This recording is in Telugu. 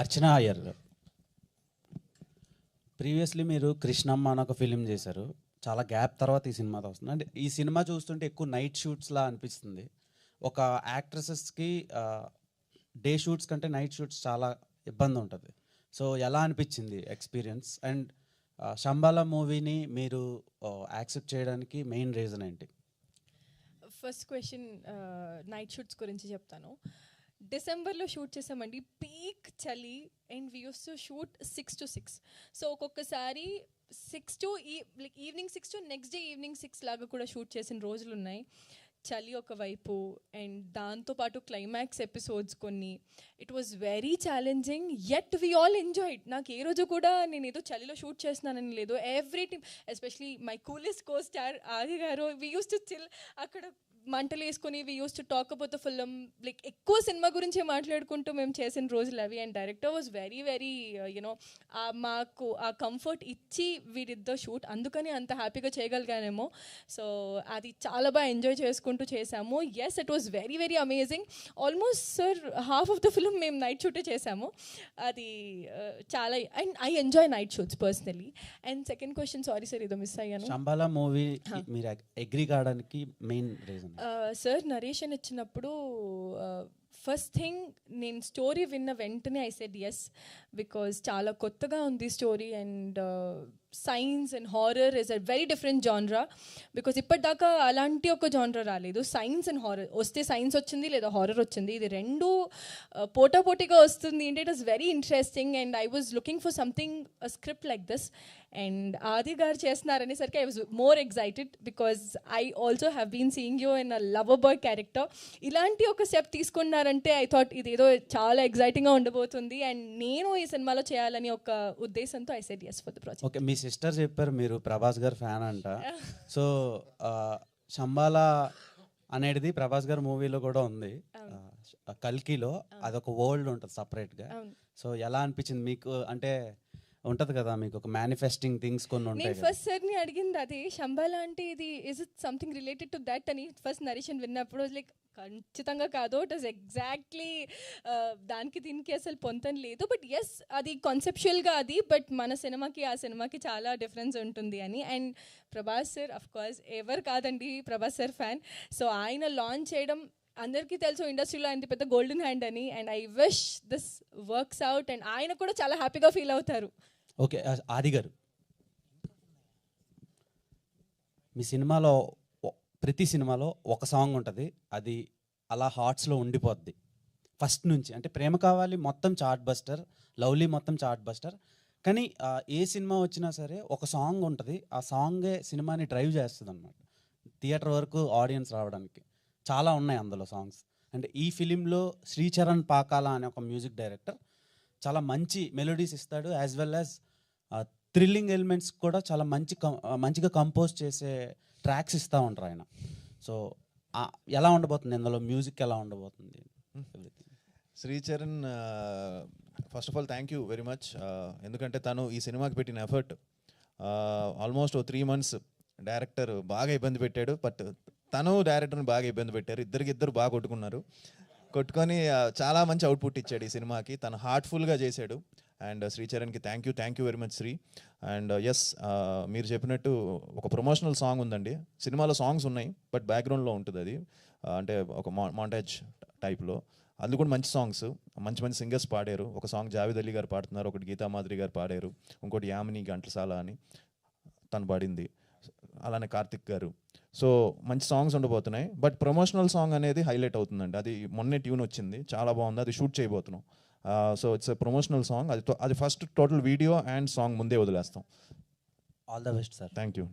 అర్చన అయ్యర్ ప్రీవియస్లీ మీరు కృష్ణమ్మ అని ఒక ఫిలిం చేశారు. చాలా గ్యాప్ తర్వాత ఈ సినిమాతో వస్తుంది. అంటే ఈ సినిమా చూస్తుంటే ఎక్కువ నైట్ షూట్స్లా అనిపిస్తుంది. ఒక యాక్ట్రసెస్కి డే షూట్స్ కంటే నైట్ షూట్స్ చాలా ఇబ్బంది ఉంటుంది. సో ఎలా అనిపించింది ఎక్స్పీరియన్స్ అండ్ శంబాల మూవీని మీరు యాక్సెప్ట్ చేయడానికి మెయిన్ రీజన్ ఏంటి? ఫస్ట్ క్వశ్చన్ నైట్ షూట్స్ గురించి చెప్తాను. డిసెంబర్లో షూట్ చేసామండి. పీక్ చలి and we use to shoot six to six so ఒక్కొక్కసారి సిక్స్ టు ఈ like evening six to next day evening six లాగా కూడా షూట్ చేసిన రోజులు ఉన్నాయి. చలి ఒకవైపు అండ్ దాంతోపాటు క్లైమాక్స్ ఎపిసోడ్స్ కొన్ని. It was very challenging yet we all enjoyed నాకు ఏ రోజు కూడా నేను ఏదో చలిలో షూట్ చేస్తున్నానని లేదు. Every team especially my coolest co star Adi garu we use to chill అక్కడ మంటలు వేసుకొని we use to talk about the film like ఎక్కువ సినిమా గురించి మాట్లాడుకుంటూ మేము చేసిన రోజులు అవి. And director was very very you know మాకు ఆ కంఫర్ట్ ఇచ్చి వీడిద్ద షూట్ అందుకని అంత హ్యాపీగా చేయగలిగానేమో. సో అది చాలా బాగా ఎంజాయ్ చేసుకుంటూ చేసాము yes it was very very amazing almost sir half of the film మేము నైట్ షూటే చేసాము అది uh, చాలా and I enjoy night shoots personally and second question sorry sir ఏదో మిస్ అయ్యాను. మూవీ మీరు అగ్రి కావడానికి మెయిన్ రీజన్ సార్ నరేషన్ ఇచ్చినప్పుడు ఫస్ట్ థింగ్ నేను స్టోరీ విన్న వెంటనే ఐ సెడ్ ఎస్ బికాజ్ చాలా కొత్తగా ఉంది story and science and horror is a very different genre. Because ఇప్పటిదాకా అలాంటి ఒక జాన్రా రాలేదు. సైన్స్ అండ్ హారర్ వస్తే సైన్స్ వచ్చింది లేదా హారర్ వచ్చింది ఇది రెండు పోటా పోటీగా వస్తుంది. అంటే it is very interesting and I was looking for something script like this and Adi garu చేస్తున్నారనేసరికి I was more excited because I also have been seeing you in a lover boy character ఇలాంటి ఒక స్టెప్ తీసుకున్నారంటే ఐ థాట్ ఇది ఏదో చాలా ఎగ్జైటింగ్గా ఉండబోతుంది. అండ్ నేను ఈ సినిమాలో చేయాలని ఒక ఉద్దేశంతో I said yes for the project okay me sister చెప్పారు మీరు ప్రభాస్ గారు ఫ్యాన్ అంట. సో శంబాల అనేది ప్రభాస్ గారి మూవీలో కూడా ఉంది. కల్కిలో అదొక వరల్డ్ ఉంటుంది సపరేట్గా. సో ఎలా అనిపించింది మీకు? అంటే ఉంటది కదా మీకు ఒక మేనిఫెస్టింగ్ థింగ్స్ కొన్ని ఉంటాయి నేను కదా. ఫస్ట్ సార్ని అడిగింది అది శంబాల అంటే ఇది is it something related to that అని ఫస్ట్ నరేషన్ విన్నప్పుడు లైక్ ఖచ్చితంగా కాదు ఇట్ ఇస్ ఎగ్జాక్ట్లీ దానికి దీనికి అసలు పొంతన లేదు. బట్ ఎస్ అది కాన్సెప్షువల్గా అది బట్ మన సినిమాకి ఆ సినిమాకి చాలా డిఫరెన్స్ ఉంటుంది అని. And Prabhas sir of course ఎవరు కాదండి ప్రభాస్ సార్ ఫ్యాన్ సో ఆయన లాంచ్ చేయడం అందరికీ తెలుసు ఇండస్ట్రీలో ఆయన పెద్ద గోల్డెన్ హ్యాండ్ అని. And I wish this works out and ఆయన కూడా చాలా హ్యాపీగా ఫీల్ అవుతారు. ఓకే ఆది గారు. మీ సినిమాలో ప్రతి సినిమాలో ఒక సాంగ్ ఉంటుంది. అది అలా హార్ట్స్లో ఉండిపోద్ది. ఫస్ట్ నుంచి. అంటే ప్రేమ కావాలి మొత్తం చార్ట్ బస్టర్ లవ్లీ మొత్తం చార్ట్ బస్టర్. కానీ ఏ సినిమా వచ్చినా సరే ఒక సాంగ్ ఉంటుంది. ఆ సాంగే సినిమాని డ్రైవ్ చేస్తుంది అనమాట థియేటర్ వరకు ఆడియన్స్ రావడానికి. చాలా ఉన్నాయి అందులో సాంగ్స్. అంటే ఈ ఫిలింలో శ్రీచరణ్ పాకాల అనే ఒక మ్యూజిక్ డైరెక్టర్ చాలా మంచి మెలోడీస్ ఇస్తాడు as well as thrilling elements కూడా చాలా మంచి మంచిగా కంపోజ్ చేసే ట్రాక్స్ ఇస్తూ ఉంటారు ఆయన. సో ఎలా ఉండబోతుంది ఇందులో? మ్యూజిక్ ఎలా ఉండబోతుంది? Everything Sricharan first of all thank you very much ఎందుకంటే తను ఈ సినిమాకి పెట్టిన ఎఫర్ట్ ఆల్మోస్ట్ ఓ త్రీ మంత్స్ డైరెక్టర్ బాగా ఇబ్బంది పెట్టాడు. బట్ తను డైరెక్టర్ని బాగా ఇబ్బంది పెట్టారు. ఇద్దరికి ఇద్దరు బాగా కొట్టుకున్నారు. కొట్టుకొని చాలా మంచి అవుట్పుట్ ఇచ్చాడు ఈ సినిమాకి. తను హార్ట్ఫుల్గా చేశాడు. And శ్రీచరణ్కి thank you thank you very much Sri. And yes మీరు చెప్పినట్టు ఒక ప్రమోషనల్ సాంగ్ ఉందండి. సినిమాలో సాంగ్స్ ఉన్నాయి బట్ బ్యాక్గ్రౌండ్లో ఉంటుంది అది. అంటే ఒక మాంటేజ్ టైప్లో అది కూడా మంచి సాంగ్స్ మంచి మంచి సింగర్స్ పాడారు. ఒక సాంగ్ జావేద్ అలీ గారు పాడుతున్నారు ఒకటి గీతామాధ్రి గారు పాడారు ఇంకోటి యామిని గంటసాల అని తను పాడింది. అలానే కార్తిక్ గారు. సో మంచి సాంగ్స్ ఉండబోతున్నాయి. బట్ ప్రమోషనల్ సాంగ్ అనేది హైలైట్ అవుతుందండి. అది మొన్నే ట్యూన్ వచ్చింది. చాలా బాగుంది. అది షూట్ చేయబోతున్నాం. సో ఇట్స్ ప్రమోషనల్ సాంగ్ అది అది first total video and song ముందే వదిలేస్తాం. All the best sir thank you